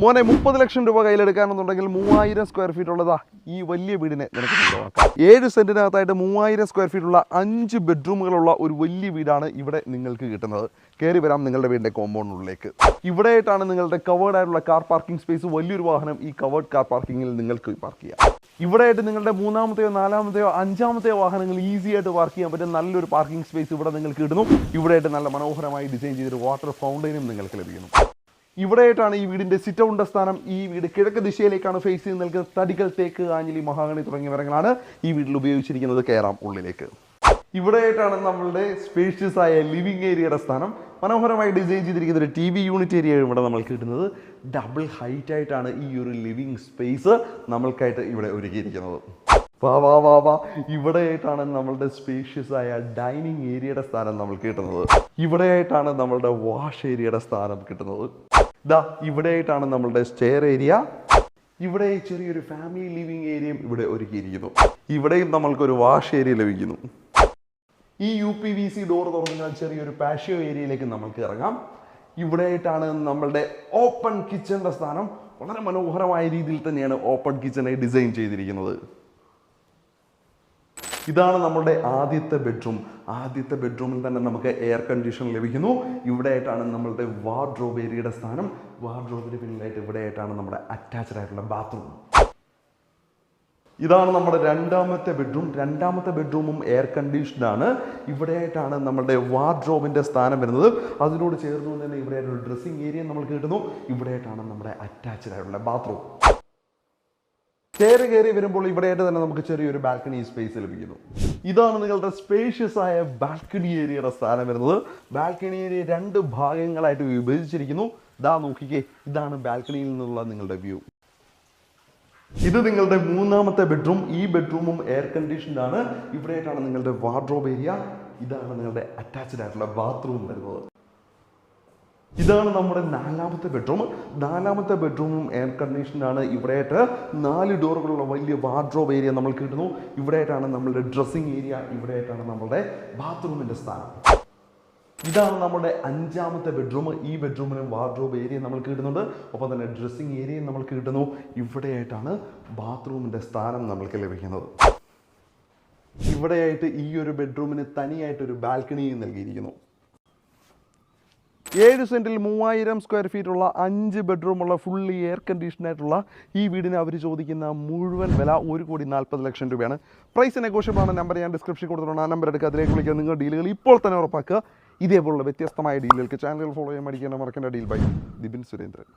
മോനെ മുപ്പത് ലക്ഷം രൂപ കയ്യിലെടുക്കാനെന്നുണ്ടെങ്കിൽ മൂവായിരം സ്ക്വയർ ഫീറ്റ് ഉള്ളതാ ഈ വലിയ വീടിനെ നിനക്ക് ഏഴ് സെന്റിനകത്തായിട്ട് മൂവായിരം സ്ക്വയർ ഫീറ്റ് ഉള്ള അഞ്ച് ബെഡ്റൂമുകളുള്ള ഒരു വലിയ വീടാണ് ഇവിടെ നിങ്ങൾക്ക് കിട്ടുന്നത്. കയറി വരാം നിങ്ങളുടെ വീടിന്റെ കോമ്പൗണ്ടിനുള്ളിലേക്ക് ഇവിടെയായിട്ടാണ് നിങ്ങളുടെ കവേർഡ് ആയിട്ടുള്ള കാർ പാർക്കിംഗ് സ്പേസ് വലിയൊരു വാഹനം ഈ കവേർഡ് കാർ പാർക്കിങ്ങിൽ നിങ്ങൾക്ക് പാർക്ക് ചെയ്യാം. ഇവിടെയായിട്ട് നിങ്ങളുടെ മൂന്നാമത്തെയോ നാലാമത്തെയോ അഞ്ചാമത്തെയോ വാഹനങ്ങൾ ഈസി ആയിട്ട് പാർക്ക് ചെയ്യാൻ പറ്റുന്ന നല്ലൊരു പാർക്കിംഗ് സ്പേസ് ഇവിടെ നിങ്ങൾക്ക് കിട്ടുന്നു ഇവിടെയായിട്ട് നല്ല മനോഹരമായി ഡിസൈൻ ചെയ്തൊരു വാട്ടർ ഫൗണ്ടൈനും നിങ്ങൾക്ക് ലഭിക്കുന്നു. ഇവിടെയായിട്ടാണ് ഈ വീടിന്റെ സിറ്റ് ഔണ്ട സ്ഥാനം. ഈ വീട് കിഴക്ക് ദിശയിലേക്കാണ് ഫേസ് ചെയ്ത് നിൽക്കുന്ന തടികൾ തേക്ക് ആഞ്ഞിലി മഹാഗണി തുടങ്ങിയ മരങ്ങളാണ് ഈ വീട്ടിൽ ഉപയോഗിച്ചിരിക്കുന്നത് കയറാം ഉള്ളിലേക്ക്. ഇവിടെയായിട്ടാണ് നമ്മളുടെ സ്പേഷ്യസ് ആയ ലിവിംഗ് ഏരിയയുടെ സ്ഥാനം. മനോഹരമായി ഡിസൈൻ ചെയ്തിരിക്കുന്ന ഒരു ടി വി യൂണിറ്റ് ഏരിയ ഇവിടെ നമ്മൾ കിട്ടുന്നത്. ഡബിൾ ഹൈറ്റ് ആയിട്ടാണ് ഈ ഒരു ലിവിംഗ് സ്പേസ് നമ്മൾക്കായിട്ട് ഇവിടെ ഒരുക്കിയിരിക്കുന്നത്. വാ വാ വാ വാ. ഇവിടെയായിട്ടാണ് നമ്മളുടെ സ്പേഷ്യസ് ആയ ഡൈനിങ് ഏരിയയുടെ സ്ഥാനം നമ്മൾ കിട്ടുന്നത്. ഇവിടെയായിട്ടാണ് നമ്മളുടെ വാഷ് ഏരിയയുടെ സ്ഥാനം കിട്ടുന്നത്. ദാ ഇവിടെയായിട്ടാണ് നമ്മളുടെ സ്റ്റെയർ ഏരിയ ഇവിടെ ചെറിയൊരു ഫാമിലി ലിവിംഗ് ഏരിയയും ഇവിടെ ഒരുക്കിയിരിക്കുന്നു. ഇവിടെയും നമ്മൾക്കൊരു വാഷ് ഏരിയ ലഭിക്കുന്നു. ഈ U P V C door തുറന്നാൽ ചെറിയൊരു പാഷ്യോ ഏരിയയിലേക്ക് നമ്മൾക്ക് ഇറങ്ങാം. ഇവിടെയായിട്ടാണ് നമ്മളുടെ ഓപ്പൺ കിച്ചന്റെ സ്ഥാനം. വളരെ മനോഹരമായ രീതിയിൽ തന്നെയാണ് ഓപ്പൺ കിച്ചനെ ഡിസൈൻ ചെയ്തിരിക്കുന്നത്. ഇതാണ് നമ്മുടെ ആദ്യത്തെ ബെഡ്റൂം ആദ്യത്തെ ബെഡ്റൂമിൽ തന്നെ നമുക്ക് എയർ കണ്ടീഷൻ ലഭിക്കുന്നു. ഇവിടെയായിട്ടാണ് നമ്മളുടെ വാർഡ്രോബ് ഏരിയയുടെ സ്ഥാനം. വാർഡ്രോബിന് പിന്നിലായിട്ട് ഇവിടെയായിട്ടാണ് നമ്മുടെ അറ്റാച്ച്ഡ് ആയിട്ടുള്ള ബാത്റൂം ഇതാണ് നമ്മുടെ രണ്ടാമത്തെ ബെഡ്റൂം രണ്ടാമത്തെ ബെഡ്റൂമും എയർ കണ്ടീഷൻഡ് ആണ്. ഇവിടെയായിട്ടാണ് നമ്മുടെ വാർഡ്രോബിന്റെ സ്ഥാനം വരുന്നത്. അതിനോട് ചേർന്ന് തന്നെ ഇവിടെ ഒരു ഡ്രസ്സിംഗ് ഏരിയ നമ്മൾ കിട്ടുന്നു. ഇവിടെയായിട്ടാണ് നമ്മുടെ അറ്റാച്ച്ഡ് ആയിട്ടുള്ള ബാത്റൂം കയറി കയറി വരുമ്പോൾ ഇവിടെയായിട്ട് തന്നെ നമുക്ക് ചെറിയൊരു ബാൽക്കണി സ്പേസ് ലഭിക്കുന്നു. ഇതാണ് നിങ്ങളുടെ സ്പേഷ്യസ് ആയ ബാൽക്കണി ഏരിയയുടെ സ്ഥാനം വരുന്നത്. ബാൽക്കണി ഏരിയ രണ്ട് ഭാഗങ്ങളായിട്ട് വിഭജിച്ചിരിക്കുന്നു. ഇതാ നോക്കിക്കേ ഇതാണ് ബാൽക്കണിയിൽ നിന്നുള്ള നിങ്ങളുടെ വ്യൂ ഇത് നിങ്ങളുടെ മൂന്നാമത്തെ ബെഡ്റൂം ഈ ബെഡ്റൂമും എയർ കണ്ടീഷൻഡ് ആണ്. ഇവിടെയായിട്ടാണ് നിങ്ങളുടെ വാർഡ്രോബ് ഏരിയ ഇതാണ് നിങ്ങളുടെ അറ്റാച്ച്ഡ് ആയിട്ടുള്ള ബാത്റൂം വരുന്നത്. ഇതാണ് നമ്മുടെ നാലാമത്തെ ബെഡ്റൂം. നാലാമത്തെ ബെഡ്റൂമും എയർ കണ്ടീഷനാണ് ഇവിടെ ഇവിടെയായിട്ട് നാല് ഡോറുകളുള്ള വലിയ വാർഡ്രോബ് ഏരിയ നമ്മൾ കിട്ടുന്നു. ഇവിടെയായിട്ടാണ് നമ്മളുടെ ഡ്രസ്സിംഗ് ഏരിയ ഇവിടെയായിട്ടാണ് നമ്മളുടെ ബാത്റൂമിന്റെ സ്ഥാനം. ഇതാണ് നമ്മുടെ അഞ്ചാമത്തെ ബെഡ്റൂം. ഈ ബെഡ്റൂമിനും വാർഡ്രോബ് ഏരിയ നമ്മൾ കിട്ടുന്നുണ്ട്. ഒപ്പം തന്നെ ഡ്രസ്സിംഗ് ഏരിയയും നമ്മൾ കിട്ടുന്നു. ഇവിടെയായിട്ടാണ് ബാത്റൂമിന്റെ സ്ഥാനം നമ്മൾക്ക് ലഭിക്കുന്നത്. ഇവിടെയായിട്ട് ഈ ഒരു ബെഡ്റൂമിന് തനിയായിട്ടൊരു ബാൽക്കണിയും നൽകിയിരിക്കുന്നു. ഏഴ് സെന്റിൽ മൂവായിരം സ്ക്വയർ ഫീറ്റ് ഉള്ള അഞ്ച് ബെഡ്റൂമുള്ള ഫുള്ളി എയർ കണ്ടീഷൻ ആയിട്ടുള്ള ഈ വീടിന് അവർ ചോദിക്കുന്ന മുഴുവൻ വില ഒരു കോടി നാൽപ്പത് ലക്ഷം രൂപയാണ്. പ്രൈസ് നെഗോഷ്യബിൾ ആണ്. നമ്പർ ഞാൻ ഡിസ്ക്രിപ്ഷൻ കൊടുത്തിട്ടുണ്ട്. ആ നമ്പർ എടുക്കുക അതിലേക്ക് വിളിക്കുക. നിങ്ങളുടെ ഡീലുകൾ ഇപ്പോൾ തന്നെ ഉറപ്പാക്കുക. ഇതേപോലുള്ള വ്യത്യസ്തമായ ഡീലുകൾക്ക് ചാനലുകൾ ഫോളോ ചെയ്യാൻ മടിക്കേണ്ട മറക്കേണ്ട ഡീൽ ബൈ ദിബിൻ സുരേന്ദ്രൻ.